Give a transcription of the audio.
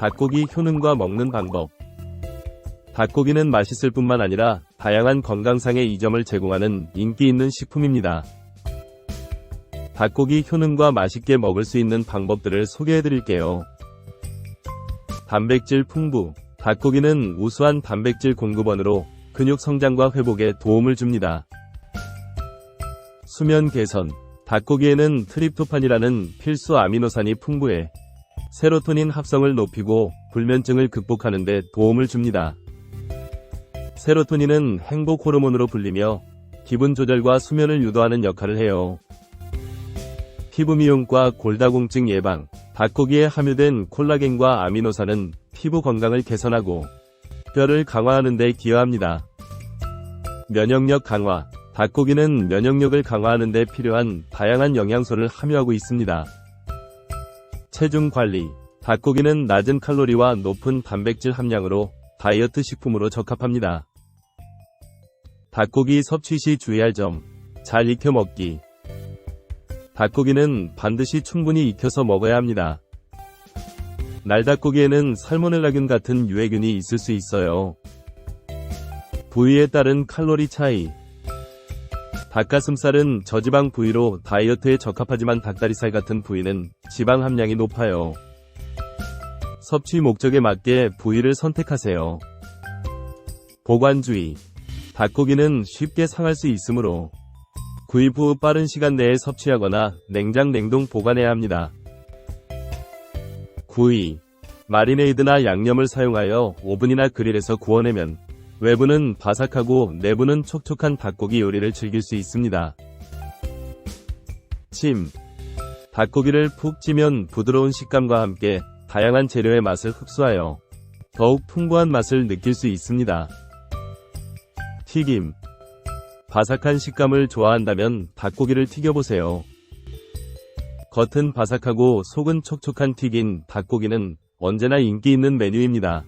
닭고기 효능과 먹는 방법. 닭고기는 맛있을 뿐만 아니라 다양한 건강상의 이점을 제공하는 인기 있는 식품입니다. 닭고기 효능과 맛있게 먹을 수 있는 방법들을 소개해 드릴게요. 단백질 풍부. 닭고기는 우수한 단백질 공급원으로 근육 성장과 회복에 도움을 줍니다. 수면 개선. 닭고기에는 트립토판이라는 필수 아미노산이 풍부해 세로토닌 합성을 높이고 불면증을 극복하는 데 도움을 줍니다. 세로토닌은 행복 호르몬으로 불리며 기분 조절과 수면을 유도하는 역할을 해요. 피부 미용과 골다공증 예방, 닭고기에 함유된 콜라겐과 아미노산은 피부 건강을 개선하고 뼈를 강화하는 데 기여합니다. 면역력 강화, 닭고기는 면역력을 강화하는 데 필요한 다양한 영양소를 함유하고 있습니다. 체중 관리, 닭고기는 낮은 칼로리와 높은 단백질 함량으로 다이어트 식품으로 적합합니다. 닭고기 섭취 시 주의할 점, 잘 익혀 먹기. 닭고기는 반드시 충분히 익혀서 먹어야 합니다. 날닭고기에는 살모넬라균 같은 유해균이 있을 수 있어요. 부위에 따른 칼로리 차이. 닭가슴살은 저지방 부위로 다이어트에 적합하지만 닭다리살 같은 부위는 지방 함량이 높아요. 섭취 목적에 맞게 부위를 선택하세요. 보관주의. 닭고기는 쉽게 상할 수 있으므로 구입 후 빠른 시간 내에 섭취하거나 냉장 냉동 보관해야 합니다. 구이. 마리네이드나 양념을 사용하여 오븐이나 그릴에서 구워내면 외부는 바삭하고 내부는 촉촉한 닭고기 요리를 즐길 수 있습니다. 찜. 닭고기를 푹 찌면 부드러운 식감과 함께 다양한 재료의 맛을 흡수하여 더욱 풍부한 맛을 느낄 수 있습니다. 튀김. 바삭한 식감을 좋아한다면 닭고기를 튀겨보세요. 겉은 바삭하고 속은 촉촉한 튀긴 닭고기는 언제나 인기 있는 메뉴입니다.